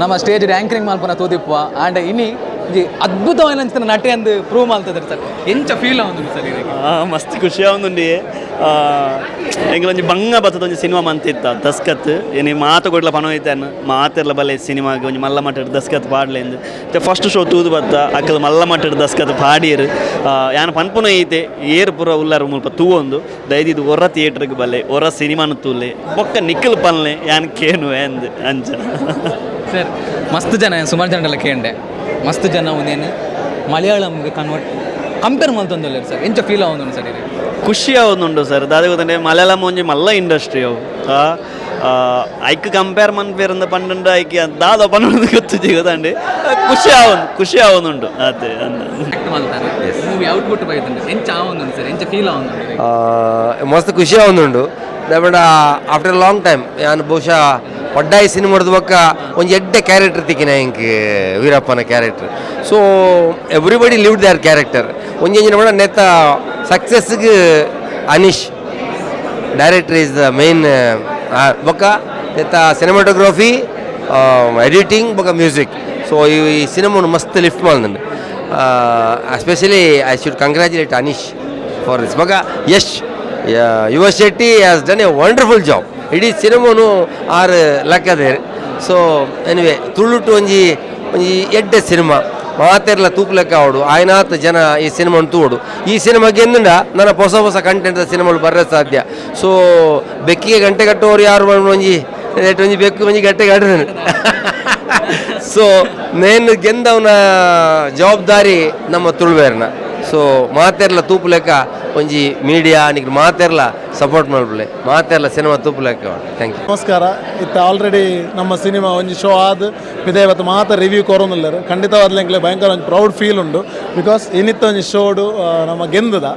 ನಮ್ಮ ಸ್ಟೇಜ್ ರ್ಯಾಂಕರಿಂಗ್ ಮಾಲ್ಪನ ತೋದಿಪ್ಪ ಆ್ಯಂಡ್ ಇನಿ ಈ ಅದ್ಭುತమైన ನಟಿ ಅಂದು ಪ್ರೂವ್ ಮಾಡ್ತಿದ್ದಾರೆ ಸರ್. ಎಂಚ ಫೀಲ್ ಆಗುದು ಸರ್ ಆ, ಮಸ್ತ್ ಖುಷಿ ಆವೊಂದುಂಡಿ ಎಂಗೆ ಒಂಜಿ ಬಂಗ ಬತ್ತದ ಒಂಜಿ ಸಿನಿಮಾ ಮಂತಿತ್ತ ದಸ್ಕತ್. ಏನಿ ಮಾತು ಕೊಡ್ಲ ಪನೋಯ್ತಾನ ಮಾತೆರ್ಲ ಬಲ್ಲೆ ಸಿನಿಮಾಗೆ ಒಂಜಿ ಮಲ್ಲ ಮಟ್ಟದ ದಸ್ಕತ್ ಪಾಡ್ಲೆಂದು ಫಸ್ಟ್ ಶೋ ತೂದು ಬತ್ತ ಅಕ್ಕದ ಮಲ್ಲ ಮಟ್ಟದ ದಸ್ಕತ್ ಪಾಡೀರ್ ಯಾನ ಪನ್ಪುನ ಐತೆ ಏರ್ ಪುರ ಉಲ್ಲಾರ ಮುಲ್ಪ ತೂವೊಂದು. ದಯದಿದು ಒರ ಥಿಯೇಟ್ರಿಗೆ ಬಲ್ಲೆ ಒರ ಸಿನಿಮಾನು ತೂಲೆ ಬೊಕ್ಕ ನಿಕ್ಕಲ್ ಪನ್ಲೆ ಯಾನ್ ಕೇನು ಎಂದು ಅಂಚ ಸರ್ ಮಸ್ತ್ ಜನ ಸುಮಾರು ಜನ ಕೇಂಡೆ ಮಸ್ತ್ ಜನ ಒಂದೇನು ಮಲಯಾಳಂಗೆ ಕನ್ವರ್ಟ್ ಕಂಪೇರ್ ಮಾಡ್ತೊಂದಿಲ್ಲ ಸರ್ ಎಂಚ ಫೀಲ್ ಆಗೊಂದು ಸರ್ ಇದು. ಖುಷಿ ಆವೊಂದುಂಡು ಸರ್ ದಾದ ಗೊತ್ತಂಡೆ ಮಲಯಾಳಂ ಒಂಜಿ ಮಲ್ಲ ಇಂಡಸ್ಟ್ರಿ ಅವು. ಐಕ್ ಕಂಪೇರ್ ಮನ್ಪೇರಂದ ಪಂಡ ಐಕ್ ದಾದ ಪನ್ನೊಂದು ಗೊತ್ತಿದ್ದಿ ಗೊತ್ತಂడి ಖುಷಿ ಆವೊಂದು ಖುಷಿ ಆವೊಂದುಂಡು ಅದೇ ಮೂವಿ ಔಟ್ಪುಟ್ ಬೈತಂಡೆ ಎಂಚ ಆಗುದು ಸರ್ ಎಂಚ ಫೀಲ್ ಆವೊಂದು ಆ, ಮಸ್ತ್ ಖುಷಿ ಆವೊಂದುಂಡು ಆಫ್ಟರ್ ಲಾಂಗ್ ಟೈಮ್ ಯಾನ್ ಬಹುಶಃ ಪಡ್ಡಾಯಿ ಸಿನಿಮಾದ ಬೊಕ್ಕ ಒಂದು ಎಡ್ಡೆ ಕ್ಯಾರೆಕ್ಟರ್ ತಿಕ್ಕಿನ ಹಿಂಗೆ ವೀರಪ್ಪನ character so everybody live their character ಒಂಜಿ ಪಂಡ ನೆತ್ತ ಸಕ್ಸಸ್ಗೆ Anish director is the main ಬೊಕ್ಕ ನೆತ್ತ ಸಿನಿಮಾಟೋಗ್ರಫಿ ಎಡಿಟಿಂಗ್ ಬೊಕ್ಕ ಮ್ಯೂಸಿಕ್ ಸೊ ಈ ಸಿನಿಮಾನು ಮಸ್ತ್ lift ಮಾಡಿದಂಡು especially I should congratulate Anish for this ಬೊಕ್ಕ Yash Yuva Shetty has done a wonderful job ಇಡೀ ಸಿನಿಮಾನು ಆರು ಲೆಕ್ಕದೆ ಸೊ ಎನಿವೆ ತುಳುಟು ಒಂಜಿ ಒಂಜಿ ಎಡ್ಡೆ ಸಿನಿಮಾ. ಮಾತೆರ್ಲ ತೂಕು ಲೆಕ್ಕ ಆವಡು ಆಯ್ನಾತ್ ಜನ ಈ ಸಿನಿಮಾನ ತೂಡು. ಈ ಸಿನಿಮಾ ಗೆಂದ ನನ್ನ ಹೊಸ ಹೊಸ ಕಂಟೆಂಟ್ ಸಿನಿಮಾಗಳು ಬರ ಸಾಧ್ಯ. ಸೊ ಬೆಕ್ಕಿಗೆ ಗಂಟೆ ಕಟ್ಟೋರು ಯಾರು ಒಂಜಿ, ರೇಟ್ ಒಂಜಿ ಬೆಕ್ಕು ಒಂಜಿ ಗಂಟೆ ಕಟ್ಟಿದ್ರು ಸೊ ನೇನು ಗೆಂದವನ ಜವಾಬ್ದಾರಿ ನಮ್ಮ ತುಳುವೇರ್ನ. ಸೊ ಮಾತೆರ್ಲ ತೂಪು ಲೆಕ್ಕ, ಒಂಜಿ ಮೀಡಿಯಾ ನಿಗ್ರು ಮಾತೆರ್ಲ ಸಪೋರ್ಟ್ ಮಾಡ್ಬಿಡ್ಲೆ. ಮಾತೆಲ್ಲ ಸಿನಿಮಾ ತುಪ್ಪಲಕ್ಕೆ ಲೆಕ್ಕ ಥ್ಯಾಂಕ್ ಯು ನಮಸ್ಕಾರ. ಇತ್ತ ಆಲ್ರೆಡಿ ನಮ್ಮ ಸಿನಿಮಾ ಒಂಜಿ ಶೋ ಆದ್. ಇದೇ ಇವತ್ತು ಮಾತ ರಿವ್ಯೂ ಕೊರೋನಿಲ್ಲರು. ಖಂಡಿತವಾದ್ಲೆಂಗ್ಲೆ ಭಯಂಕರ ಒಂದು ಪ್ರೌಡ್ ಫೀಲ್ ಉಂಡು ಬಿಕಾಸ್ ಇನ್ನಿತ್ತ ಒಂಜಿ ಶೋಡು ನಮ್ಮ ಗೆಂದದ.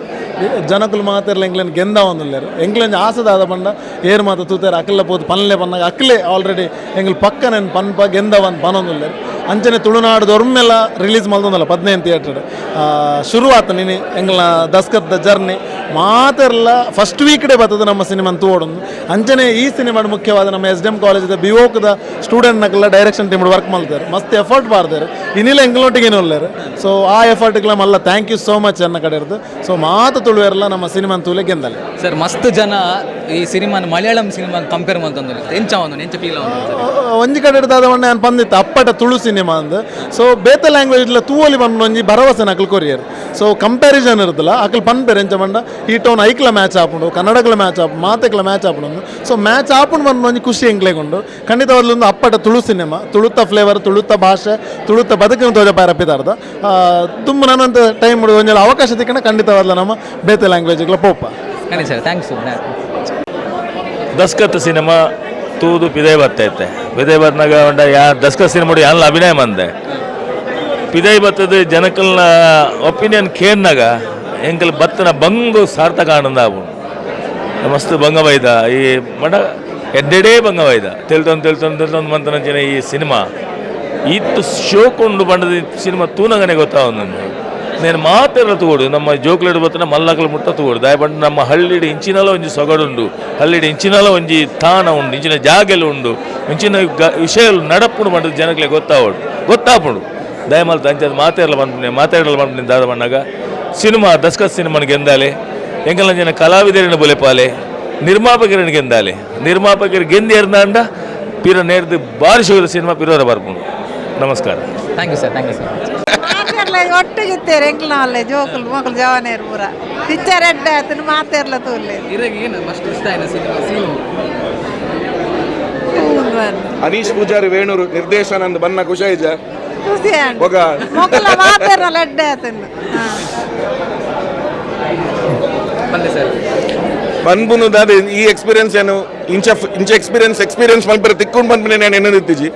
ಜನಕುಲು ಮಾತಿರ್ಲ ಎಂಗ್ಲೆನ್ ಗೆಂದ ಒಂದಿಲ್ಲರು ಎಂಗ್ಲೆನ್ ಆಸದಾದ ಪಂಡ ಏರ್ ಮಾತ ತೂತೆರ್. ಅಕ್ಕಲ್ಲ ಪೋದು ಪನ್ಲೆ ಪನ್ನಾಗ ಅಕ್ಕಲೆ ಆಲ್ರೆಡಿ ಎಂಗ್ಲು ಪಕ್ಕ ನೆನ್ ಪನ್ಪ, ಗೆಂದ ಒಂದು ಪನೊಂದಿಲ್ಲರು ಅಂಚನೆ ತುಳುನಾಡು ದೊರ್ಮೆಲ್ಲ ರಿಲೀಸ್ ಮಲ್ದೊಂದಲ್ಲ ಪದ್ನೈದು ಥಿಯೇಟರ್ ಶುರುವಾತ ನೀನು ಎಂಗ್ಲ ದಸ್ಕತ್ ಜರ್ನಿ ಮಾತೆರ್ಲ ಫಸ್ಟ್ ವೀಕ್ಡೇ ಬರ್ತದೆ ನಮ್ಮ ಸಿನಿಮಾ ತೋಡೊಂದು ಅಂಚನೆ ಈ ಸಿನಿಮಾ ಮುಖ್ಯವಾದ ನಮ್ಮ ಎಸ್ ಡಿ ಎಂ ಕಾಲೇಜದ ಸ್ಟೂಡೆಂಟ್ ಸ್ಟೂಡೆಂಟ್ನಕ್ಕೆಲ್ಲ ಡೈರೆಕ್ಷನ್ ಟೀಮ್ ವರ್ಕ್ ಮಾಡ್ತಾರೆ ಮಸ್ತ್ ಎಫರ್ಟ್ ಮಾಡ್ತಾರೆ ಇನ್ನಿಲ್ಲ ಎಂಗ್ಲೊಟ್ಟಿಗೆ ಒಳ್ಳೆಯರು ಸೊ ಆ ಎಫರ್ಟ್ಗೆಲ್ಲ ಮಲ್ಲ ಥ್ಯಾಂಕ್ ಯು ಸೋ ಮಚ್ ಅನ್ನ ಕಡೆ ಸೊ ಮಾತು ತುಳುವೆರಲ್ಲ ನಮ್ಮ ಸಿನಿಮಾ ತೂಲೆ ಗೆಂದಲ್ಲ ಸರ್ ಮಸ್ತ್ ಜನ ಈ ಸಿನಿಮಾನ ಮಲಯಾಳಂ ಸಿನಿಮಾ ಕಂಪೇರ್ ಮಾಡ್ತಂದ್ರೆ ಎಂಚ ಒಂದು ಎಂಚ ಫೀಲ್ ಒಂಜಿ ಕಡೆ ಇಡ್ದಾದ ಒಣ್ಣೆ ನಾನು ಬಂದಿತ್ತು ಅಪ್ಪಟ ತುಳು ಸಿನಿಮಾ ಅಂದ್. ಸೊ ಬೇತೆ ಲ್ಯಾಂಗ್ವೇಜ್ ತೂವಲಿ ಬಂದು ಒಂಜಿ ಭರವಸೆ ನಕಲ್ ಕೊರಿಯರ್. ಸೊ ಕಂಪ್ಯಾರಿಸನ್ ಇರುತ್ತಲ್ಲ ಅಕಲ್ ಪನ್ಪೇರ್ ಎಂಚ ಬಂಡ ಈ ಟೌನ್ ಐಕ್ಲ ಮ್ಯಾಚ್ ಆಪುಂಡು ಕನ್ನಡಗಳ ಮ್ಯಾಚ್ ಆಪು ಮಾತೆಕ್ಲ ಮ್ಯಾಚ್ ಆಪುಂಡು ಸೊ ಮ್ಯಾಚ್ ಆಪುಂಡು ಬಂದು ಒಂಜಿ ಖುಷಿ ಎಂಗ್ಲೆಗೊಂಡು. ಖಂಡಿತವಾದ್ಲೊಂದು ಅಪ್ಪಟ ತುಳು ಸಿನಿಮಾ ತುಳುತ ಫ್ಲೇವರ್ ತುಳುತ್ತ ಭಾಷೆ ತುಳುತ ಬದುಕಿನ ತೋಜ ಪಾರಪ್ಪಿದಾರ್ದ ತುಂಬ ನನ್ನಂತ ಟೈಮ್ ಒಂಜೆಲ್ಲ ಅವಕಾಶ ತಿಕ್ಕಣ ಖಂಡಿತವಾದ್ಲ ನಮ್ಮ ಬೇತೆ ಲ್ಯಾಂಗ್ವೇಜ್ಗಳ ಪೋಪ. ಖಂಡಿತ ಸರ್ ಥ್ಯಾಂಕ್ಸ್ ದಸ್ಕತ್ ಸಿನಿಮಾ ತೂದು ಪಿದೈ ಬತ್ತೈತೆ ಪಿದೈ ಬತ್ನಾಗ ಉಂಡ ಯಾ ದಸ್ಕತ್ ಸಿನಿಮಾ ಯಾನ್ಲ ಅಭಿನಯ ಮಂದೆ ಪಿದೈ ಬತ್ತದ ಜನಕಲ್ನ ಒಪಿನಿಯನ್ ಕೇರ್ನಾಗ ಎಂಕಲ್ ಬತ್ತನ ಬಂಗು ಸಾರ್ಥಕ ಆನಂದ ಆವು ಮಸ್ತ್ ಬಂಗವೈದ ಈ ಮಡ ಎಡ್ಡೆಡೇ ಬಂಗವೈದ ತಿಳ್ತೊಂದು ತಿಳ್ತೊಂದು ತಿಳ್ತೊಂದು ಮಂತನ ಜನ ಈ ಸಿನಿಮಾ. ಇತ್ತು ಶೋಕೊಂಡು ಬಂಡದ ಸಿನಿಮಾ ತೂನಗನೆ ಗೊತ್ತಾವ నేను ಮಾತೆಲ್ಲ ತಗೋಡು ನಮ್ಮ ಜೋಕ್ಲೆಡ್ ಬತ್ತನ ಮಲ್ಲಕಲ್ ಮುಟ್ಟ ತಗೋಡು ದಾಯಪಂಡ ನಮ್ಮ ಹಳ್ಳಿಡ್ ಇಂಚಿನಲ ಒಂಜಿ ಸೊಗಡುಂಡು ಹಳ್ಳಿಡ್ ಇಂಚಿನಲ ಒಂಜಿ ತಾಣ ಉಂಡು ಇಂಚಿನ ಜಾಗೆಲು ಉಂಡು ಇಂಚಿನ ವಿಷಯಲು ನಡಪುಡು ಮಾಡಿದ ಜನಕ್ಕೆ ಗೊತ್ತಾವಡು ಗೊತ್ತಾಪುಡು ದಯಮಲ್ ತಂಚದ ಮಾತೆರಲ ಬಂದ್ಬಿಡಿ ಮಾತಾಡಲು ಬಂದ್ಬಿಡಿ ದಾದ ಬಣ್ಣಾಗ ಸಿನಿಮಾ ದಸ್ಕತ್ ಸಿನಿಮಾನ ಗೆಂದಾಲೆ ಎಂಕಲ ಜನ ಕಲಾವಿದರಿನ ಬೊಲೆಪಾಲೆ ನಿರ್ಮಾಪಕರನ್ನ ಗೆಂದಾಲೆ ನಿರ್ಮಾಪಕರು ಗೆಂದಿ ಎರ್ನಾಂಡ ಪೀರ ನೇರ್ದು ಬಾರಿ ಸಿನಿಮಾ ಪಿರೋರ ಬರ್ಬೋದು ನಮಸ್ಕಾರ thank you sir thank you ಮಾತೆರ್ಲ ಒಟ್ಟಿಗಿತ್ತೇರು ಎಂಕ್ಲವಲ್ಲೆ ಜೋಕುಲು ಮಕ್ಕಳು ಜವಾನೇರು ಪೂರ. ಪಿಕ್ಚರ್ ಎಡ್ಡೆ ಆತನು ಮಾತೆರ್ಲ ತೂಲೆ ಹರೀಶ್ ಪೂಜಾರಿ ವೇಣೂರು ನಿರ್ದೇಶನಂದು ಬನ್ನ ಖುಷಾಯಿಜ ಖುಷಿ ಆಂಡ್ ಮಾತೆರ್ಲ ಎಡ್ಡೆ ಆತನು ಬಂದೆ ಸರ್. ಈ ಎಕ್ಸ್ಪೀರಿಯನ್ಸ್ ಏನು? ಇಂಚ ಇಂಚ ಎಕ್ಸ್ಪೀರಿಯನ್ಸ್ ಎಕ್ಸ್ಪೀರಿಯನ್ಸ್ ಮಲ್ಪರೆ ತಿಕ್ಕೊಂಡು ಬಂದ್ಬಿನೆ ನಾನು ಏನು ಇತ್ತೀಜಿ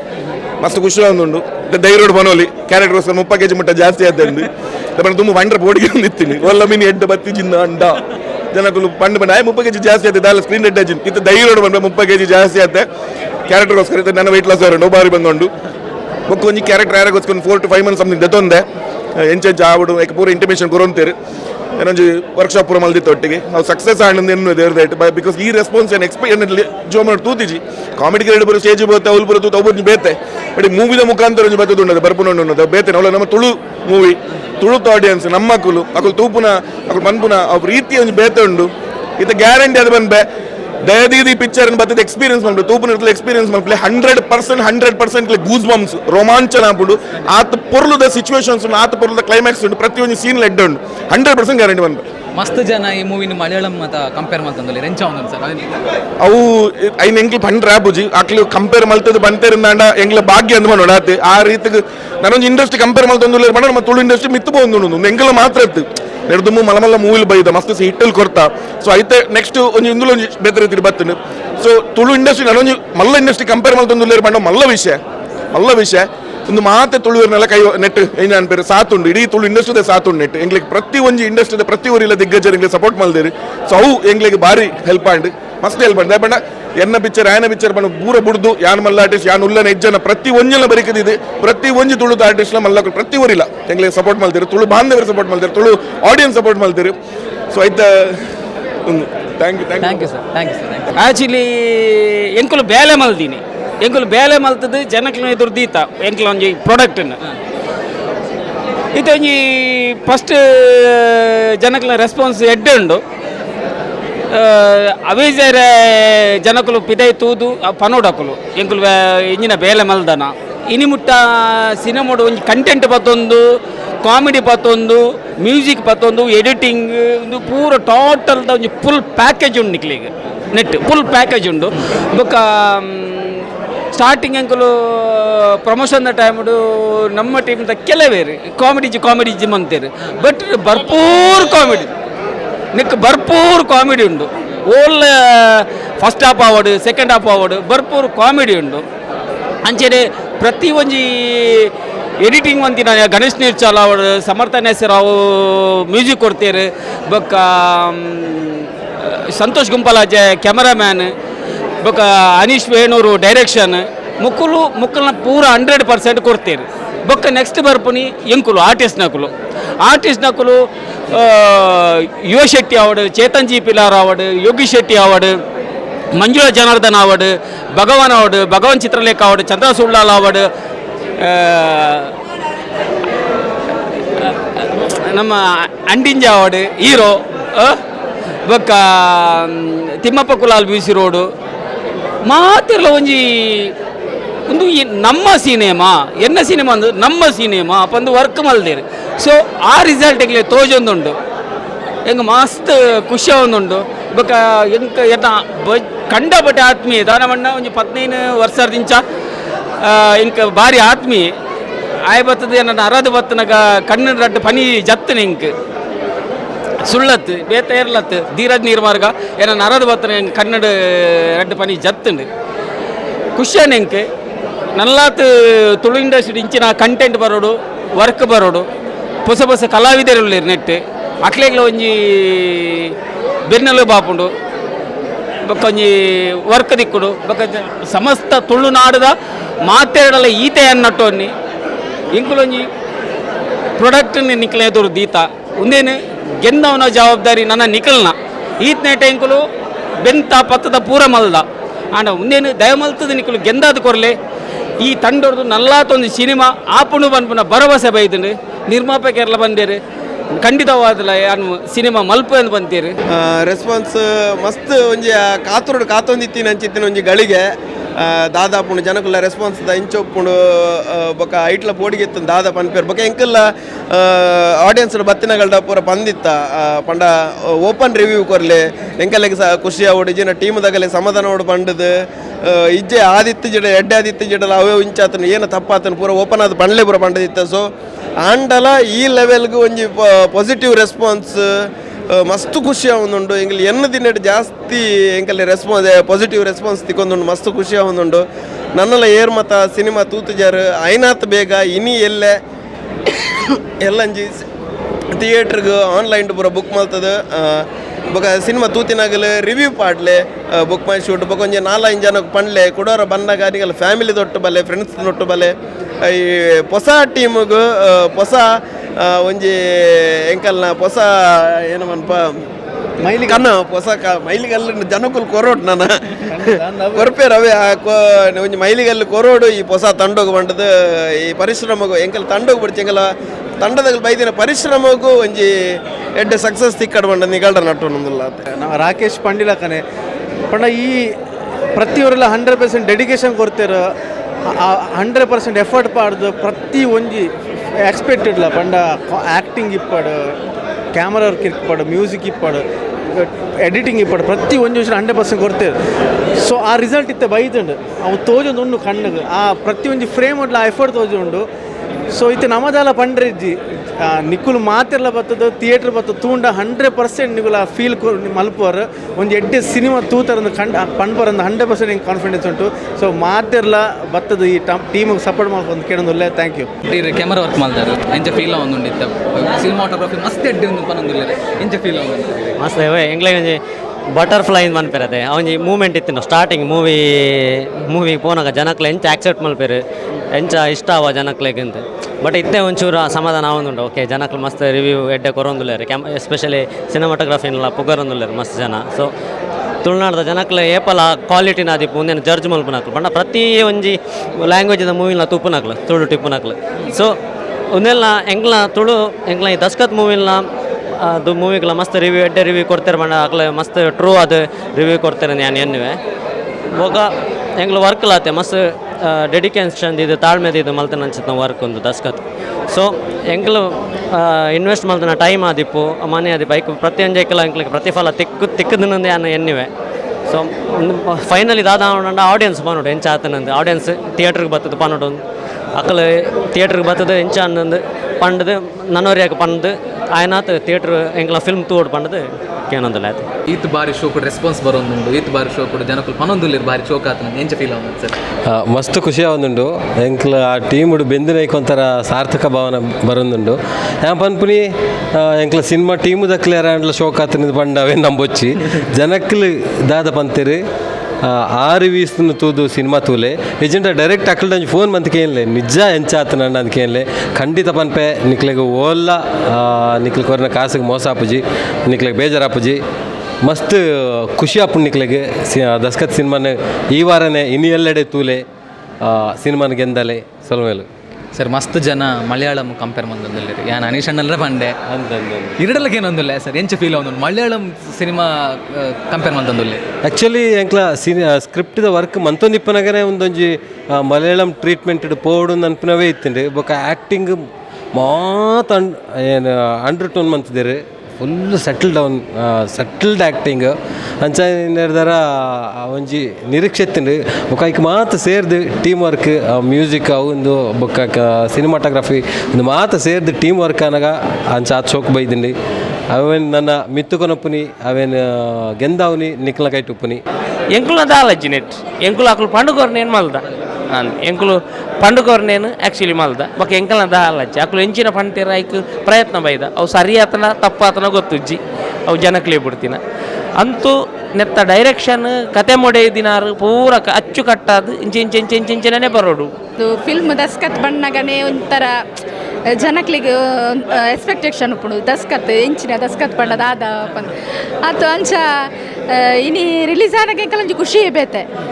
ಮಸ್ತ್ ಖುಷಿ ಒಂದುಂಡು ರೋಡ್ ಬನೋಲಿ ರೋಸ್ ಮುಪ್ಪ ಕೆಜಿ ಮುಟ್ಟ ಜಾಸ್ತಿ ಆದಂಡು ದಪ್ಪನ ತುಂಬ ಬಂಡ್ರ ಬೋಡಿಗೆ ನಿತ್ತೀನಿ ಒಲ್ಲ ಮಿನಿ ಎಡ್ಡ ಜಿನ್ನ ಅಂಡ. ಜನಗಳು ಪಂಡ ಬಂದ ಮುಪ್ಪ ಕೆಜಿ ಜಾಸ್ತಿ ಆಯ್ತು. ದಾಲ ಸ್ಕ್ರೀನ್ ರೆಡ್ ಅಜಿನ್ ಇತ್ತು ರೋಡ್ ಬಂದ್ರೆ ಮುಪ್ಪ ಕೆಜಿ ಜಾಸ್ತಿ ಆಯ್ತೆ. ಕ್ಯಾರೆಕ್ಟರ್ಗೋಸ್ಕರ ಇತ್ತು ನನ್ನ ವೆಯ್ಟ್ ಲಾಸ್ ಅವರು ಬಾರಿ ಬಂದೊಂಡು ಬೊಕ್ಕ ಒಂಜಿ ಕ್ಯಾರೆಕ್ಟರ್ ಯಾರಿಗೋಸ್ಕರ four to five months something ದತ್ತೊಂದೆ ಎಂಚೆಂಚ ಆವಡು ಏಕ ಪೂರ ಇಂಟಿಮೇಷನ್ ಕೊರೊಂತೇರು. ಏನೊಂಜಿ ವರ್ಕ್ಶಾಪ್ ಪೂರ ಮಲ್ದಿತ್ತು ಒಟ್ಟಿಗೆ ಅವು ಸಕ್ಸಸ್ ಆಂಡ್ ಎನ್ನು ಬೈ ಬಿಕಾಸ್ ಈ ರೆಸ್ಪಾನ್ಸ್ ಏನು ಎಕ್ಸ್ಪೆಕ್ಟ್ ಜೋ ಮಾಡಿ ತೂತಿಜಿ. ಕಾಮಿಡಿ ಕ್ರಿಯೇಟ್ ಬರೋ ಸ್ಟೇಜ್ ಬರುತ್ತೆ, ಅವ್ರು ಬರೋ ತೂತು ಅವ್ರು ಬೇತೆ. ಬಟ್ ಮೂವಿದ ಮುಖಾಂತರ ಒಂದು ಬರ್ತದ ಉಂಡದು ಬರ್ಪುನ ಉಂಡದು ಬೇತೆ. ಅವಳ ನಮ್ಮ ತುಳು ಮೂವಿ ತುಳುತ್ ಆಡಿಯನ್ಸ್ ನಮ್ಮ ಅಕುಲು ಅಕುಲು ತೂಪುನ, ಅಕುಲು ಮನ್ಪುನ, ಅವ್ರ ರೀತಿ ಒಂದು ಬೇತೆ ಉಂಡು ಇದು ಗ್ಯಾರಂಟಿ ಅದು ಬಂದ್ಬೆ. ದಯದೀದಿ ಪಿಕ್ಚರ್ ಬರ್ತದೆ ಎಕ್ಸ್ಪೀರಿಯನ್ಸ್ ಮಾಡ್ಬಿಡು. ತೂಪು ಇರ್ತದೆ ಎಕ್ಸ್ಪೀರಿಯನ್ಸ್ ಮಾಡ್ಬಿಟ್ಟು hundred percent hundred percent goosebumps ರೋಮಾಂಚನ ಆಗ್ಬಿಡು. ಆತ ಪೊರ್ಲುದ ಸಿಚುವೇಶನ್ಸ್ ಉಂಟು ಆತ ಪೊರ್ಲುದ ಕ್ಲೈಮ್ಯಾಕ್ಸ್ ಉಂಟು ಪ್ರತಿಯೊಂದು ಸೀನ್ ಲೆಡ್ ಉಂಟು. ಹಂಡ್ರೆಡ್ ಪರ್ಸೆಂಟ್ ಗ್ಯಾರಂಟಿ ಬಂದ್ಬೆ ಮಸ್ತ್ ಜನ ಈ ಮೂವಿನ ಮಲಯಾಳಂ ಮತ ಕಂಪೇರ್ ಮಾಡ್ತಂದಲ್ಲಿ. ರೆಂಚ ಒಂದೊಂದು ಸರ್ ಅವು ಐನ್ ಎಂಕ್ಲು ಪಂಡ್ರೆ ರಾಬುಜಿ ಆಕ್ಲು ಕಂಪೇರ್ ಮಲ್ತದ್ದು ಬಂತೇರಿಂದಾಂಡ ಎಂಗ್ಲ ಭಾಗ್ಯ ಅಂದ್ ಆತ. ಆ ರೀತಿಗೆ ನಾನೊಂದು ಇಂಡಸ್ಟ್ರಿ ಕಂಪೇರ್ ಮಲ್ತೊಂದು ಮಾಡೋಣ ನಮ್ಮ ತುಳು ಇಂಡಸ್ಟ್ರಿ ಮಿತ್ತು ಬಂದು ಎಂಗ್ಲ ಮಾತ್ರ ಇತ್ತು. ನೆಡ್ದುಮ್ಮು ಮಲ ಮಲ್ಲ ಮೂವಿಲ್ ಬೈದ ಮಸ್ತ್ ಹಿಟ್ಟಲ್ ಕೊರ್ತಾ ಸೊ ಐತೆ ನೆಕ್ಸ್ಟ್ ಒಂಜಿ ಇಂದುಲ ಒಂಜಿ ಬೇತೆ ರೀತಿ ಬತ್ತನು ಸೊ ತುಳು ಇಂಡಸ್ಟ್ರಿ ನಾನೊಂಜಿ ಮಲ್ಲ ಇಂಡಸ್ಟ್ರಿ ಕಂಪೇರ್ ಮಲ್ತೊಂದು ಪಂಡ ಮಲ್ಲ ವಿಷಯ ಮಲ್ಲ ವಿಷಯ ಒಂದು ಮಾತೆ ತುಳುವಿರನ್ನೆಲ್ಲ ಕೈ ನೆಟ್ ಏನು ಬೇರೆ ಸಾತುಂಡು, ಇಡೀ ತುಳು ಇಂಡಸ್ಟ್ರಿದ ಸಾತುಂಡು ನೆಟ್ ಎಂಗ್ಲಿಗೆ ಪ್ರತಿ ಒಂಜಿ ಇಂಡಸ್ಟ್ರಿದ ಪ್ರತಿ ಊರಿಲ್ಲ ದಿಗ್ಗಜರು ಎಂಗ್ಲಿಗೆ ಸಪೋರ್ಟ್ ಮಲ್ದೇರಿ ಸೊ ಅವು ಎಂಗ್ಲಿಗೆ ಬಾರಿ ಹೆಲ್ಪ್ ಆಂಡ್. ಮಸ್ತ್ ಹೆಲ್ಪ್ ಆಂಡ್. ಬಣ್ಣ ಎನ್ನ ಪಿಕ್ಚರ್ ಆಯನ ಪಿಕ್ಚರ್ ಬಣ್ಣ ಪೂರ ಬುಡ್ದು, ಯಾನ್ ಮಲ್ಲ ಆರ್ಟಿಸ್ಟ್ ಯಾನ್ ಉಲ್ಲನ ಹೆಜ್ಜನ ಪ್ರತಿ ಒಂಜನ ಬರಿಕದಿದೆ. ಪ್ರತಿ ಒಂಜಿ ತುಳುದ ಆರ್ಟಿಸ್ಟ್ ಮಲ್ಲ ಪ್ರತಿ ಊರಿಲ್ಲ. ಎಂಗ್ಲಿಗೆ ಸಪೋರ್ಟ್ ಮಲ್ತೀರಿ ತುಳು ಬಾಂಧವರು ಸಪೋರ್ಟ್ ಮಲ್ತೀರಿ ತುಳು ಆಡಿಯನ್ಸ್ ಸಪೋರ್ಟ್ ಮಲ್ತೀರಿ ಸೊ ಐತ ಒಂದು. Thank you thank you sir thank you sir actually ಎಂಕುಲು ಬೇಲೆ ಮಲ್ದೀನಿ. ಎಂಕುಲು ಬೇಲೆ ಮಲ್ತದ್ದು ಜನಕ್ಲ ಎದುರು ದೀತ ಎಂಕುಲ ಒಂಜಿ ಪ್ರಾಡಕ್ಟನ್ನು ಇತ್ತ ಒಂಜಿ ಫಸ್ಟ್ ಜನಕ್ಲ ರೆಸ್ಪಾನ್ಸ್ ಎಡ್ಡೆ ಉಂಡು. ಅವೇಜರ ಜನಕುಲು ಪಿದೈ ತೂದು ಪನೋಡಕುಲು, ಎಂಕುಲು ಇಂಜಿನ ಬೇಲೆ ಮಲ್ದನ. ಇನಿ ಮುಟ್ಟ ಸಿನಿಮಾಡು ಒಂಜಿ ಕಂಟೆಂಟ್ ಬತ್ತೊಂದು ಕಾಮಿಡಿ ಬತ್ತೊಂದು ಮ್ಯೂಸಿಕ್ ಬತ್ತೊಂದು ಎಡಿಟಿಂಗ್ ಒಂದು ಪೂರ ಟೋಟಲ್ ಒಂಜಿ ಫುಲ್ ಪ್ಯಾಕೇಜ್ ಉಂಡು ನಿಕ್ಲಿಗೆ. ನೆಟ್ ಫುಲ್ ಪ್ಯಾಕೇಜ್ ಉಂಡು. ಬೊಕ್ಕ ಸ್ಟಾರ್ಟಿಂಗ್ ಅಂಕಲು ಪ್ರಮೋಷನ್ ಟೈಮ್ ನಮ್ಮ ಟೀಮ್ ದ ಕೆಲವೇ ಕಾಮಿಡಿ ಕಾಮಿಡಿ ಜಿಮ್ ಬಟ್ ಭರ್ಪೂರ್ ಕಾಮಿಡಿ ನಿಕ್ ಭರ್ಪೂರ್ ಕಾಮಿಡಿ ಉಂಡು. ಓಲ್ ಫಸ್ಟ್ ಹಾಫ್ ಆವಡ್ ಸೆಕೆಂಡ್ ಹಾಫ್ ಆವಡ್ ಭರ್ಪೂರ್ ಕಾಮಿಡಿ ಉಂಡು. ಅಂಚೆನೆ ಪ್ರತಿ ಒಂಜಿ ಎಡಿಟಿಂಗ್ ಒಂದಿನ ಗಣೇಶ್ ನಿರ್ಚಾಲ್ ಅವರು ಸಮರ್ಥ ನೆಸರಾವು ಮ್ಯೂಸಿಕ್ ಕೊಡ್ತೀರಿ ಬೊಕ್ಕ ಸಂತೋಷ್ ಗುಂಪಲಾಜೆ ಕ್ಯಾಮರಾಮ್ಯಾನ್ ಬೊಕ್ಕ ಅನೀಶ್ ವೇಣೂರು ಡೈರೆಕ್ಷನ್ ಮುಕ್ಕುಲು ಮುಕ್ಕಲ್ನ ಪೂರ ಹಂಡ್ರೆಡ್ ಪರ್ಸೆಂಟ್ ಕೊಡ್ತೀರಿ. ಬೊಕ್ಕ ನೆಕ್ಸ್ಟ್ ಬರ್ಪುನಿ ಎಂಕುಲು ಆರ್ಟಿಸ್ಟ್ ನಕುಲು. ಆರ್ಟಿಸ್ಟ್ ನಕುಲು ಯುವ ಶೆಟ್ಟಿ ಆವಡು ಚೇತನ್ ಜಿ ಪಿಲಾರ್ ಆವಡು ಯೋಗಿ ಶೆಟ್ಟಿ ಆವಡು ಮಂಜುಳಾ ಜನಾರ್ದನ್ ಆವಡು ಭಗವಾನ್ ಆವಡು ಭಗವಾನ್ ಚಿತ್ರಲೇಖ ಆವಡು ಚಂದ್ರ ಸುಳ್ಳಾಲ್ ಆವಡು ನಮ್ಮ ಅಂಡಿಂಜ ಆವಡು ಹೀರೋ ಬೊಕ್ಕ ತಿಮ್ಮಪ್ಪ ಕುಲಾಲ್ ಬೀಸಿ ರೋಡು ಮಾತಿರ್ಲ ಒಂಜಿ ಒಂದು ನಮ್ಮ ಸಿನಿಮಾ, ಎನ್ನ ಸಿನಿಮಾ ಅಂದು ನಮ್ಮ ಸಿನಿಮಾ ಅಪ್ಪಂದು ವರ್ಕ್ ಮಲ್ದೇರು. ಸೊ ಆ ರಿಸಲ್ಟ್ಗೆ ತೋಜೊಂದುಂಡು. ಹೆಂಗೆ ಮಸ್ತ್ ಖುಷಿ ಒಂದುಂಡು ಬೊಕ್ಕ ಎಂಕ ಎತ್ತ ಬ ಕಂಡಪಟ್ಟೆ ಆತ್ಮೀಯ, ದಾನವಣ್ಣ ಒಂಜಿ ಪದ್ನೈದು ವರ್ಷದಿಂಚ ಇಂಕ ಭಾರಿ ಆತ್ಮೀಯ. ಆಯ್ ಬತ್ತದ ನನ್ನ ಅರದು ಬತ್ತನಗ ಕಣ್ಣು ರಡ್ಡು ಪನಿ ಜತ್ತನೆ ಇಂಕ್. ಇರ್ಲತ್ತು. ಧೀರಜ್ ಮಾರ್ಗ ಏನ ನರದು ಬತ್ತನ ಕನ್ನಡ ರಡ್ಡು ಪನಿ ಜತ್ತುಂಡು. ಖುಷಿಯನ್ ಎಂಕ್ ನಲ್ಲಾತ್ ತುಳು ಇಂಡಸ್ಟ್ರಿ ಇಂಚಿನ ಕಂಟೆಂಟ್ ಬರೋಡು ವರ್ಕ್ ಬರೋಡು ಹೊಸ ಹೊಸ ಕಲಾವಿದರು ನೆಟ್ ಅಕ್ಲೆಗ್ಲ ಒಂಜಿ ಬೆನ್ನಲು ಬಾಪುಂಡು. ಬೊಕ್ಕ ಒಂಜಿ ವರ್ಕ್ ದಿಕ್ಕುಡು. ಬೊಕ್ಕ ಜ- ಸಮಸ್ತ ತುಳುನಾಡದ ಮಾತೆರಡಲ ಈತೆ ಅನ್ನಟ್ಟೊನ್ನಿ ಇಂಕುಲೊಂಜಿ ಪ್ರೊಡಕ್ಟ್ ನಿಕ್ಲ ದೀತ. ಒಂದೇನು ಗೆಂದವನ ಜವಾಬ್ದಾರಿ ನನ್ನ ನಿಕಲ್ನ ಈತ್ನೆ ಟೈಂಕುಲು ಬೆಂತ ಪತ್ತದ ಪೂರ ಮಲ್ದ. ಆಂಡ ಮುಂದೇನು ದಯಮಲ್ತದ ನಿಕಲು ಗೆಂದಾದ ಕೊರಲೆ. ಈ ತಂಡೋರ್ದು ನಲ್ಲಾತೊಂದು ಸಿನಿಮಾ ಆಪುಣು ಬನ್ಪುನ ಭರವಸೆ ಬೈದ್ರಿ ನಿರ್ಮಾಪಕರೆಲ್ಲ ಬಂದೇರು. ಖಂಡಿತವಾದಲ್ಲ ಯಾನು ಸಿನಿಮಾ ಮಲ್ಪ ಅಂತ ಬಂತೀರಿ. ರೆಸ್ಪಾನ್ಸ್ ಮಸ್ತ್ ಒಂಜಿ ಕಾತುರುಡು ಕಾತೊಂದಿತ್ತಿನ ಅಂಚಿತ್ತಿನ ಒಂಜಿ ಗಳಿಗೆ. ದ ಇಂಚೊಪ್ಪುಂಡು ಆ, ಬೊಕ ಐಟ್ಲ ಪೋಡಿಗೆತ್ತು ದಾದ ಪನ್ಪೇರ್ ಬೊಕ ಎಂಕಲ್ಲ ಆಡಿಯನ್ಸ್ ಬತ್ತಿನಗಳ್ಡ ಪೂರ ಪಂದಿತ್ತ. ಪಂಡ ಓಪನ್ ರಿವ್ಯೂ ಕೊರ್ಲೆ. ಎಂಕಲ್ಲೆಗೆ ಸಹ ಖುಷಿ ಆವಡು ಜಿನ ಟೀಮ್ ದಗಲೆ ಸಮಾಧಾನ ಪಂಡದು. ಆ, ಇಜ್ಜೆ ಆದಿತ್ಯ ಜಿಡ ಎಡ್ಡೆ ಆದಿತ್ಯ ಜಿಡಲ ಅವೇ ಇಂಚಾತನು ಏನು ತಪ್ಪಾತನು ಪೂರ ಓಪನ್ ಆದ ಪಂಡ್ಲೆ ಪೂರ ಪಂಡದಿತ್ತ. ಸೊ ಆಂಡಲ ಈ ಲೆವೆಲ್ಗೂ ಒಂಜಿ ಪಾಸಿಟಿವ್ ರೆಸ್ಪಾನ್ಸ್ ಮಸ್ತ್ ಖುಷಿ ಆವೊಂದುಂಡು ಎಂಕಲ್ ಎನ್ನ ದಿನಡ್ ಜಾಸ್ತಿ ಎಂಕಲ್ ರೆಸ್ಪಾನ್ಸ್ ಪಾಸಿಟಿವ್ ರೆಸ್ಪಾನ್ಸ್ ತಿಕ್ಕೊಂದುಂಡು ಮಸ್ತ್ ಖುಷಿ ಆವೊಂದುಂಡು ನನ್ನಲ ಏರ್ ಮತ ಸಿನಿಮಾ ತೂತುಜಾರು, ಐನಾತ್ ಬೇಗ, ಇನಿ ಎಲ್ಲೆ ಎಲ್ಲಂಜಿ ಥಿಯೇಟ್ರಿಗೆ ಆನ್ಲೈನ್ ಪೂರ ಬುಕ್ ಮಲ್ತದ ಬೊಕ ಸಿನಿಮಾ ತೂತಿನಾಗಲು ರಿವ್ಯೂ ಪಾಡ್ಲೆ ಬುಕ್ ಮೈ ಶೂಟ್ ಬೊಕ ಒಂಜಿ ನಾಲ್ಕು ಜನಕ್ಕೆ ಪಂಡ್ಲೆ ಕೊಡೋರ ಬಂದಾಗ ನಿಗಲ ಫ್ಯಾಮಿಲಿ ದೊಟ್ಟು ಬಲೆ ಫ್ರೆಂಡ್ಸ್ ದೊಟ್ಟು ಬಲೆ ಈ ಹೊಸ ಟೀಮ್ಗೆ ಹೊಸ ಒಂಜಿ ಎಂಕಲ್ನ ಹೊಸ ಏನು ಮನ್ಪ ಮೈಲಿ ಕನ್ನ ಹೊಸ ಕ ಮೈಲಿಗಲ್ಲ ಜನಕ್ಕೂ ಕೊರೋಡು ನಾನು. ಕೊರಪೇರ್ ಅವೇ ಒಂಜಿ ಮೈಲಿಗಲ್ಲ ಕೊರೋಡು ಈ ಹೊಸ ತಂಡೋಗ ಬಂಡದು ಈ ಪರಿಶ್ರಮಗು ಎಂಕಲ್ ತಂಡೋಗ ಬಿಡ್ತೀಂಗಲ್ಲ ಎಂಕಲ ತಂಡದಲ್ಲಿ ಬೈದಿನ ಪರಿಶ್ರಮಕ್ಕೂ ಒಂಜಿ ಎಡ್ಡೆ ಸಕ್ಸಸ್ ತಿಕ್ಕಡ್ ಬಂಡ ನಿಗಲ್ಡ ನಮ್ದುಲ್ಲ ನಾವು ರಾಕೇಶ್ ಪಂಡಿಲಕನೆ ಪಂಡ ಈ ಪ್ರತಿಯೊರೆಲ್ಲ ಹಂಡ್ರೆಡ್ ಪರ್ಸೆಂಟ್ ಡೆಡಿಕೇಶನ್ ಕೊರ್ತಿರೋ ಹಂಡ್ರೆಡ್ ಪರ್ಸೆಂಟ್ ಎಫರ್ಟ್ ಪಾಡ್ದು ಪ್ರತಿ ಒಂಜಿ ಎಕ್ಸ್ಪೆಕ್ಟೆಡ್ಲ ಪಂಡ ಆ್ಯಕ್ಟಿಂಗ್ ಇಪ್ಪಾಡು ಕ್ಯಾಮರಾ ವರ್ಕ್ ಇಪ್ಪಾಡು ಮ್ಯೂಸಿಕ್ ಇಪ್ಪಾಡು ಎಡಿಟಿಂಗ್ ಇಪ್ಪಾಡು, ಪ್ರತಿ ಒಂದು ವಿಷಯ ಹಂಡ್ರೆಡ್ ಪರ್ಸೆಂಟ್ ಕೊಡ್ತೇವೆ ಸೊ ಆ ರಿಸಲ್ಟ್ ಇತ್ತೆ ಬೈತುಂಡು. ಅವು ತೋಜೊಂದು ಉಂಡು ಕಣ್ಣಿಗೆ. ಆ ಪ್ರತಿ ಒಂಜಿ ಫ್ರೇಮ್ ಆ ಎಫರ್ಟ್ ತೋಜುಂಡು. ಸೊ ಇತ್ತು ನಮ್ಮದೆಲ್ಲ ಪಂಡ್ರೆಜ್ಜಿ ಆ, ನಿಕ್ಕುಲು ಮಾತೆಲ್ಲ ಬರ್ತದ ಥಿಯೇಟ್ರ್ ಬರ್ತದ ತೂಂಡ ಹಂಡ್ರೆಡ್ ಪರ್ಸೆಂಟ್ ನಿಗುಲ ಫೀಲ್ ಮಲ್ಪುವರು. ಒಂದು ಎಡ್ಡೆ ಸಿನಿಮಾ ತೂತರಂದು ಕಂಡ್ ಪಂಡ್ಪರಂದು ಹಂಡ್ರೆಡ್ ಪರ್ಸೆಂಟ್ ಹಿಂಗೆ ಕಾನ್ಫಿಡೆನ್ಸ್ ಉಂಟು. ಸೊ ಮಾತೆರ್ಲ ಬತ್ತದ ಈ ಟೀಮಿಗೆ ಸಪೋರ್ಟ್ ಮಾಡ್ಕೊಂಡು ಕೇಳೋದಿಲ್ಲ ಥ್ಯಾಂಕ್ ಯು ಕ್ಯಾಮರಾ ವರ್ಕ್ ಮಾಡ್ತಾರೆ ಎಂಚ ಫೀಲ್ ಒಂದು ಇತ್ತ. ಸಿನಿಮಾಟೋಗ್ರಫಿ ಮಸ್ತ್ ಎಡ್ಡೆ ಒಂದು ಪನ್ನೊಂದಿಲ್ಲ ಎಂಚ ಫೀಲ್ ಒಂದು ಮಸ್ತ್ ಎಂಗ್ಲೇ ಬಟರ್ಫ್ಲೈ ಮನ್ಪಿರದೆ. ಅವನಿ ಮೂಮೆಂಟ್ ಇತ್ತು ಸ್ಟಾರ್ಟಿಂಗ್ ಮೂವಿ ಮೂವಿ ಪೋನಾಗ ಜನಕ್ಲೆ ಎಂಚ ಆಕ್ಸೆಪ್ಟ್ ಮಲ್ಪೆರು. ಎಂಚ ಇಷ್ಟ ಅವ ಜನಕ್ಲೆಗೆ ಅಂತ. ಬಟ್ ಇತ್ತೆ ಒಂಚೂರು ಸಮಾಧಾನ ಆವೊಂದುಂಡು ಓಕೆ ಜನಕ್ಲು ಮಸ್ತ್ ರಿವ್ಯೂ ಎಡ್ಡೆ ಕೊರೊಂದುಲ್ಲೇರು. ಕ್ಯಾಮ್ ಎಸ್ಪೆಷಲಿ ಸಿನಿಮಾಟೋಗ್ರಫಿನೆಲ್ಲ ಪುಗರೊಂದುಲ್ಲೇರು ಮಸ್ತ್ ಜನ. ಸೊ ತುಳುನಾಡದ ಜನಕ್ಲೆ ಏಪಲ ಕ್ವಾಲಿಟಿನ ಆದಿಪ್ಪು ಒಂದೇನು ಜಡ್ಜ್ ಮಲ್ಪುನಕ್ಲು ಬಣ್ಣ ಪ್ರತಿ ಒಂಜಿ ಲ್ಯಾಂಗ್ವೇಜಿನ ಮೂವಿನ ತುಪ್ಪುನಕ್ಲು ತುಳು ಟಿಪ್ಪುನಕ್ಲು ಸೊ ಒಂದೆಲ್ಲ ಎಂಗ್ಲ ತುಳು ಎಂಗ್ಲ ಈ ದಸ್ಕತ್ ಮೂವಿನ ಅದು ಮೂವಿಗೆಲ್ಲ ಮಸ್ತ್ ರಿವ್ಯೂ ಎಡ್ಡೆ ರಿವ್ಯೂ ಕೊಡ್ತಾರೆ ಬಣ್ಣ ಅಕ್ಲೆ ಮಸ್ತ್ ಟ್ರೂ ಅದು ರಿವ್ಯೂ ಕೊಡ್ತಾರೆ ನಾನು ಎನ್ನುವೆ. ಹೋಗ ಹೆಂಗ್ಳು ವರ್ಕ್ ಲಾತೆ ಮಸ್ತ್ ಡೆಡಿಕೇಶನ್ ಇದು, ತಾಳ್ಮೆದು ಇದು ಮಲ್ತನ ಅನ್ಸುತ್ತೆ ವರ್ಕ್ ಒಂದು, ದಸ್ಕತ್. ಸೊ ಎಂಕ್ಲು ಇನ್ವೆಸ್ಟ್ ಮಲ್ತನ ಟೈಮ್ ಆದಿಪ್ಪು ಮನೆ ಆದಿ ಐಕ್ ಪ್ರತಿಯೊಂದು ಎಕ್ಲ ಎಂಕ್ಲಿಗೆ ಪ್ರತಿಫಲ ತಿಕ್ಕು ತಿಕ್ಕದನ್ನೊಂದೇ ಅನ್ನ ಎನ್ನುವೆ. ಸೊ ಫೈನಲ್ ಇದಾದ ಆಡಿಯನ್ಸ್ ಪನೋಡು ಎಂಚ ಆತನಂದು ಆಡಿಯನ್ಸ್ ಥಿಯೇಟ್ರಿಗೆ ಬರ್ತದೆ ಪನೋಡು ಅಕ್ಕಲು ಥಿಯೇಟ್ರಿಗೆ ಬರ್ತದೆ ಇಂಚ ಅನ್ನಂದು ಪಂಡದು ನನ್ನೋರ್ಯಾಕೆ ಪಂಡದು ಆಯ್ನಾತು ಥಿಯೇಟ್ರ್ ಎಂಕ್ಲ ಫಿಲ್ಮ್ ತೋಡ್ ಪಂಡದು ಏನೊಂದಿಲ್ಲ ಆಯ್ತು. ಈತ್ ಬಾರಿ ಶೋ ಕೂಡ ರೆಸ್ಪಾನ್ಸ್ ಬರೋದು ಈತ್ ಬಾರಿ ಶೋ ಕೂಡ ಜನಕ್ಕೆ ಬಾರಿ ಶೋಕ್ ಆತನ ಎಂಚ ಫೀಲ್ ಆಗುತ್ತೆ ಸರ್? ಮಸ್ತ್ ಖುಷಿ ಆವೊಂದುಂಡು ಎಂಕ್ಲ ಆ ಟೀಮ್ ಹುಡು ಬೆಂದಿನೈಕ್ ಒಂಥರ ಸಾರ್ಥಕ ಭಾವನೆ ಬರೋದುಂಡು. ಯಾ ಪನ್ಪುನಿ ಎಂಕ್ಲ ಸಿನಿಮಾ ಟೀಮು ದಕ್ಲೆರ ಶೋಕ್ ಆತನಿಂದ ಪಂಡ ನಂಬೊಚ್ಚಿ ಜನಕ್ಕೆ ದಾದ ಪಂತೀರಿ ಆರು ವೀಸ್ ತೂದು ಸಿನಿಮಾ ತೂಲೆ. ಎಜೆಂಟ ಡೈರೆಕ್ಟ್ ಅಕ್ಕಲ್ಡ ಒಂಜಿ ಫೋನ್ ಮಂತ್ ಏನ್ಲೆ ನಿಜ ಎಂಚ ಆತನ ಅಂದ್ ಕೇಳಲೆ. ಖಂಡಿತ ಪನ್ಪೆ, ನಿಕ್ಲೆಗ್ ಓಲ್ಲ ನಿಕ್ಲ ಕೊರಿನ ಕಾಸಿಗೆ ಮೋಸ ಆಪುಜಿ, ನಿಕ್ಲೆಗ್ ಬೇಜಾರಾಪುಜಿ ಮಸ್ತ್ ಖುಷಿ ಆಪುಂಡು ನಿಕ್ಲೆಗ್. ಸಿ ದಸ್ಕತ್ ಸಿನಿಮಾನ ಈ ವಾರನೇ ಇನಿ ಎಲ್ಲೆಡೆ ತೂಲೆ ಸಿನಿಮಾನ ಗೆಂದಲೆ. ಸೊಲ್ಮೇಲು. ಸರ್ ಮಸ್ತ್ ಜನ ಮಲಯಾಳಂ ಕಂಪೇರ್ ಮಂದೊಂದುಲ್ಲೆರ್ ಯಾನ್ ಅನೀಶ್ ಅಣ್ಣಲ್ರ ಪಂಡೆ ಇರಡಲಕ್ಕೆ ಏನೊಂದುಲ್ಲೆ ಸರ್ ಎಂಚ ಫೀಲ್ ಒಂದು ಮಲಯಾಳಂ ಸಿನಿಮಾ ಕಂಪೇರ್ ಮಂದೊಂದುಲ್ಲೆ ಆ್ಯಕ್ಚುಲಿ ಎಂಕ್ಲ ಸಿನಿ ಸ್ಕ್ರಿಪ್ಟ್ದ ವರ್ಕ್ ಮಂತೊಂದಿಪ್ಪನಗನೇ ಒಂದೊಂಜಿ ಮಲಯಾಳಂ ಟ್ರೀಟ್ಮೆಂಟ್ ಇಡ್ ಪೋಡು ಅನ್ಪನವೇ ಇತ್ತಂಡ್ರಿ ಬೊಕ ಆ್ಯಕ್ಟಿಂಗ್ ಮಾತ ಅಂಡ್ ಏನು undertone ಮಂತಿದ್ದೀರಿ full settle down settled acting ಅಂಚ ನಿರ್ಧಾರ ಒಂಜಿ ನಿರೀಕ್ಷೆತ್ತಿನ. ಬೊಕಾಯ್ಕೆ ಮಾತ್ರ ಸೇರ್ದು ಟೀಮ್ ವರ್ಕ್ ಮ್ಯೂಸಿಕ್ ಅವಂದು ಬೊಕ್ಕ ಸಿನಿಮಾಟೋಗ್ರಫಿ ಒಂದು ಮಾತ್ರ ಸೇರ್ದು ಟೀಮ್ ವರ್ಕ್ ಅನಗ ಅಂಚ ಆ ಚೋಕ್ ಬೈದಿಂಡಿ ಅವೇನ್ ನನ್ನ ಮಿತ್ತುಕೊನಪ್ಪುನಿ, ಅವೇನ್ ಗೆಂದಾವ್ನಿ ನಿಕ್ಲ ಕೈಟುಪ್ಪುನಿ ಎಂಕುಲ ದಾಲಜ್ಜಿ ನೆಟ್ ಎಂಕುಲ ಹಾಕಲು ಪಂಡುಗೋರ್ನ ಏನು ಮಲ್ದ ಎಂಕುಲು ಪಂಡುಕೋರು ನೇನು ಆ್ಯಕ್ಚುಲಿ ಮಲ್ದ. ಬೊಕ ಎಂಕಲ್ನ ದಾಲ್ ಹಚ್ಚಿ ಅಕ್ಲು ಎಂಚಿನ ಪಂಟೆರ ಐಕ್ ಪ್ರಯತ್ನ ಬೈದ. ಅವು ಸರಿ ಆತನ ತಪ್ಪಾತನ ಗೊತ್ತುಜ್ಜಿ. ಅವು ಜನಕ್ಲೇ ಬಿಡ್ತಿನ. ಅಂತೂ ನೆತ್ತ ಡೈರೆಕ್ಷನ್ ಕತೆ ಮೊಡೆ ದಿನಾರು ಪೂರ ಅಚ್ಚು ಕಟ್ಟಾದ ಇಂಚೆ ಬರೋಡು. ಫಿಲ್ಮ್ ದಸ್ಕತ್ ಬಣ್ಣಗನೇ ಒಂಥರ, ಜನಕ್ಲಿಗೆ ಎಕ್ಸ್ಪೆಕ್ಟೇಷನ್ ಉಪ್ಪುಡು. ದಸ್ಕತ್, ಇಂಚಿನ ದಸ್ಕತ್ ಬಣ್ಣದ ಆದ ಅದು ಅಂಚ ಇನಿ ರಿಲೀಸ್ ಆದಾಗ ಅಂಜಿ ಖುಷಿ ಬೇತೆ.